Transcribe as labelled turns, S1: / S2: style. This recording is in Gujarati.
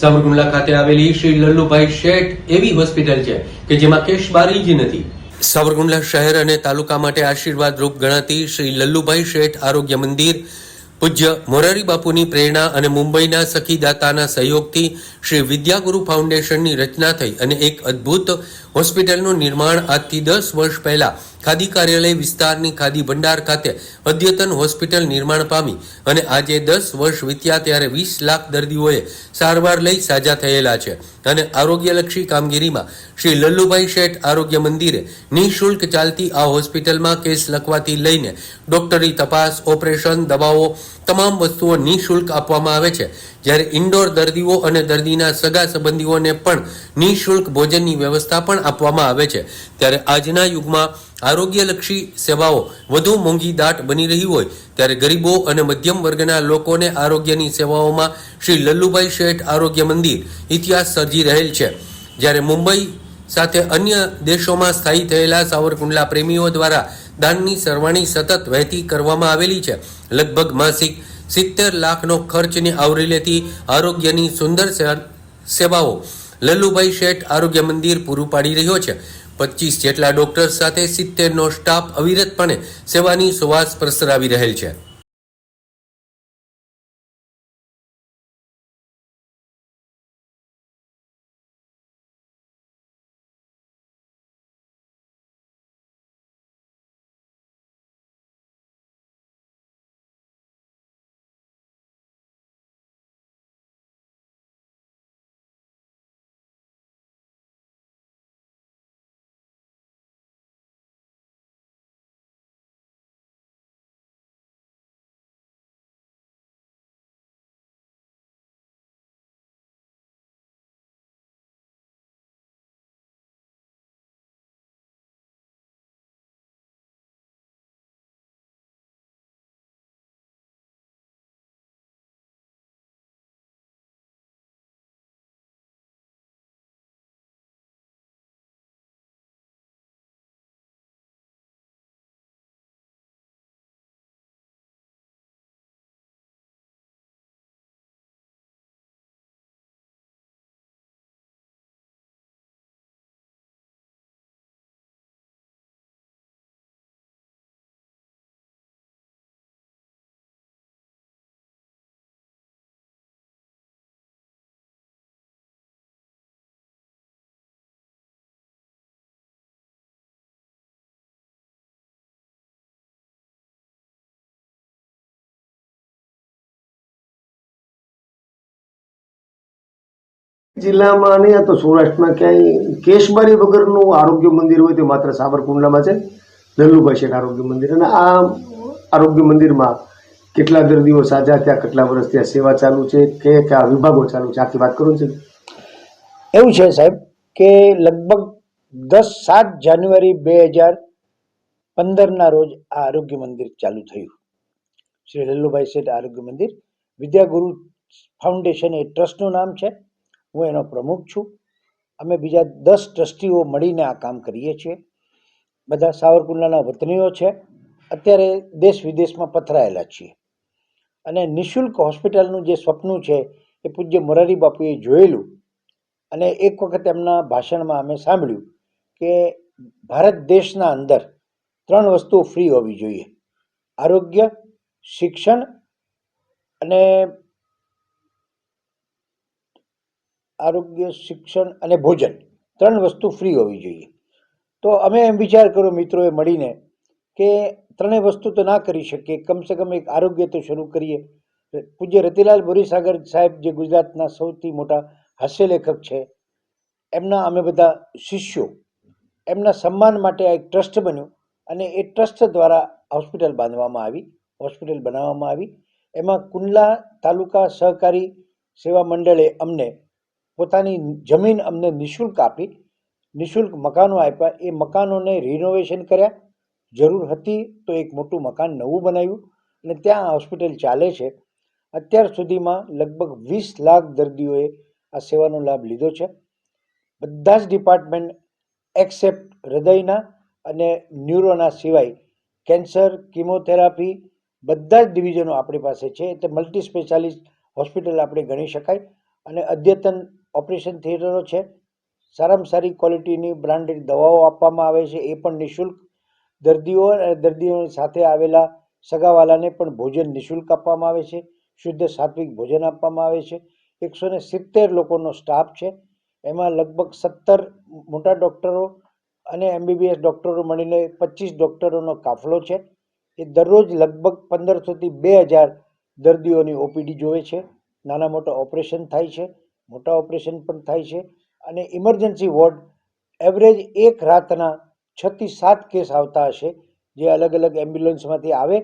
S1: સાવરકુંડલા ખાતે આવેલી શ્રી લલ્લુભાઈ શેઠ એવી હોસ્પિટલ છે કે જેમાં કેશબારી જ નથી. સાવરકુંડલા શહેર અને તાલુકા માટે આશીર્વાદ રૂપ ગણાતી શ્રી લલ્લુભાઈ શેઠ આરોગ્ય મંદિર, પૂજ્ય મોરારી બાપુની પ્રેરણા અને મુંબઈના સખીદાતાના સહયોગથી શ્રી વિદ્યાગુરુ ફાઉન્ડેશનની રચના થઈ અને એક અદ્ભુત હોસ્પિટલનું નિર્માણ આજથી દસ વર્ષ પહેલા ખાદી કાર્યાલય વિસ્તારની ખાદી ભંડાર ખાતે અદ્યતન હોસ્પિટલ નિર્માણ પામી અને આજે દસ વર્ષ વીત્યા ત્યારે વીસ લાખ દર્દીઓએ સારવાર લઈ સાજા થયેલા છે. અને આરોગ્યલક્ષી કામગીરીમાં શ્રી લલ્લુભાઈ શેઠ આરોગ્ય મંદિરે નિઃશુલ્ક ચાલતી આ હોસ્પિટલમાં કેસ લખવાથી લઈને ડોક્ટરી તપાસ, ઓપરેશન, દવાઓ તમામ વસ્તુઓ નિઃશુલ્ક આપવામાં આવે છે. જ્યારે ઇન્ડોર દર્દીઓ અને દર્દીના સગા સંબંધીઓને પણ નિઃશુલ્ક ભોજનની વ્યવસ્થા પણ આપવામાં આવે છે. ત્યારે આજના યુગમાં આરોગ્યલક્ષી સેવાઓ વધુ મોંઘી દાટ બની રહી હોય, ત્યારે ગરીબો અને મધ્યમ વર્ગના લોકોને આરોગ્યની સેવાઓમાં શ્રી લલ્લુભાઈ શેઠ આરોગ્ય મંદિર ઇતિહાસ સર્જી રહેલ છે. જ્યારે મુંબઈ સાથે અન્ય દેશોમાં સ્થાયી થયેલા સાવરકુંડલા પ્રેમીઓ દ્વારા દાનની સરવાણી સતત વહેતી કરવામાં આવેલી છે. લગભગ માસિક સિત્તેર લાખનો ખર્ચને આવરી લેતી આરોગ્યની સુંદર સેવાઓ લલ્લુભાઈ શેઠ આરોગ્ય મંદિર પૂરું પાડી રહ્યો છે. પચીસ જેટલા ડોક્ટર સાથે સિત્તેરનો સ્ટાફ અવિરતપણે સેવાની સુવાસ પ્રસરાવી રહેલ છે.
S2: જિલ્લામાં નહીં તો સૌરાષ્ટ્રમાં ક્યાંય કેશબારી વગરનું આરોગ્ય મંદિર હોય તે માત્ર સાબરકુંડલામાં છે. લલ્લુભાઈ શેઠ આરોગ્ય મંદિર. અને આ આરોગ્ય મંદિરમાં કેટલા દર્દીઓ સાજા થયા, કેટલા વર્ષ ત્યાં સેવા ચાલુ છે, કે કયા વિભાગો ચાલુ છે? આખી વાત કરું છે
S3: એવું છે સાહેબ કે લગભગ દસ સાત જાન્યુઆરી બે હજાર પંદરના રોજ આ આરોગ્ય મંદિર ચાલુ થયું. શ્રી લલ્લુભાઈ શેઠ આરોગ્ય મંદિર વિદ્યાગુરુ ફાઉન્ડેશન એ ટ્રસ્ટનું નામ છે. હું એનો પ્રમુખ છું. અમે બીજા દસ ટ્રસ્ટીઓ મળીને આ કામ કરીએ છીએ. બધા સાવરકુંડલાના વતનીઓ છે. અત્યારે દેશ વિદેશમાં પથરાયેલા છીએ. અને નિઃશુલ્ક હોસ્પિટલનું જે સ્વપ્ન છે, એ પૂજ્ય મોરારી બાપુએ જોયેલું અને એક વખત એમના ભાષણમાં અમે સાંભળ્યું કે ભારત દેશના અંદર ત્રણ વસ્તુઓ ફ્રી હોવી જોઈએ. આરોગ્ય, શિક્ષણ અને આરોગ્ય, શિક્ષણ અને ભોજન ત્રણ વસ્તુ ફ્રી હોવી જોઈએ. તો અમે એમ વિચાર કર્યો મિત્રોએ મળીને કે ત્રણેય વસ્તુ તો ના કરી શકીએ. કમસે કમ એક આરોગ્ય તો શરૂ કરીએ. પૂજ્ય રતિલાલ બોરીસાગર સાહેબ જે ગુજરાતના સૌથી મોટા હાસ્યલેખક છે, એમના અમે બધા શિષ્યો. એમના સન્માન માટે આ એક ટ્રસ્ટ બન્યું અને એ ટ્રસ્ટ દ્વારા હોસ્પિટલ બાંધવામાં આવી, હોસ્પિટલ બનાવવામાં આવી. એમાં કુંડલા તાલુકા સહકારી સેવા મંડળે અમને પોતાની જમીન અમને નિઃશુલ્ક આપી, નિઃશુલ્ક મકાનો આપ્યા. એ મકાનોને રિનોવેશન કર્યા. જરૂર હતી તો એક મોટું મકાન નવું બનાવ્યું અને ત્યાં હોસ્પિટલ ચાલે છે. અત્યાર સુધીમાં લગભગ વીસ લાખ દર્દીઓએ આ સેવાનો લાભ લીધો છે. બધા જ ડિપાર્ટમેન્ટ એક્સેપ્ટ હૃદયના અને ન્યુરોના સિવાય કેન્સર કિમોથેરાપી બધા જ ડિવિઝનો આપણી પાસે છે. એટલે મલ્ટી સ્પેશિયાલિસ્ટ હોસ્પિટલ આપણે ગણી શકાય અને અદ્યતન ઓપરેશન થિયેટરો છે. સારામાં સારી ક્વોલિટીની બ્રાન્ડેડ દવાઓ આપવામાં આવે છે. એ પણ નિઃશુલ્ક. દર્દીઓ અને દર્દીઓની સાથે આવેલા સગાવાલાને પણ ભોજન નિઃશુલ્ક આપવામાં આવે છે. શુદ્ધ સાત્વિક ભોજન આપવામાં આવે છે. એકસો ને સિત્તેર લોકોનો સ્ટાફ છે. એમાં લગભગ સત્તર મોટા ડૉક્ટરો અને એમબીબીએસ ડૉક્ટરો મળીને પચીસ ડૉક્ટરોનો કાફલો છે. એ દરરોજ લગભગ પંદરસોથી બે હજાર દર્દીઓની ઓપીડી જોવે છે. નાના મોટા ઓપરેશન થાય છે. મોટા ઓપરેશન પણ થાય છે અને ઇમરજન્સી વોર્ડ એવરેજ એક રાતના છથી સાત કેસ આવતા હશે જે અલગ અલગ એમ્બ્યુલન્સમાંથી આવે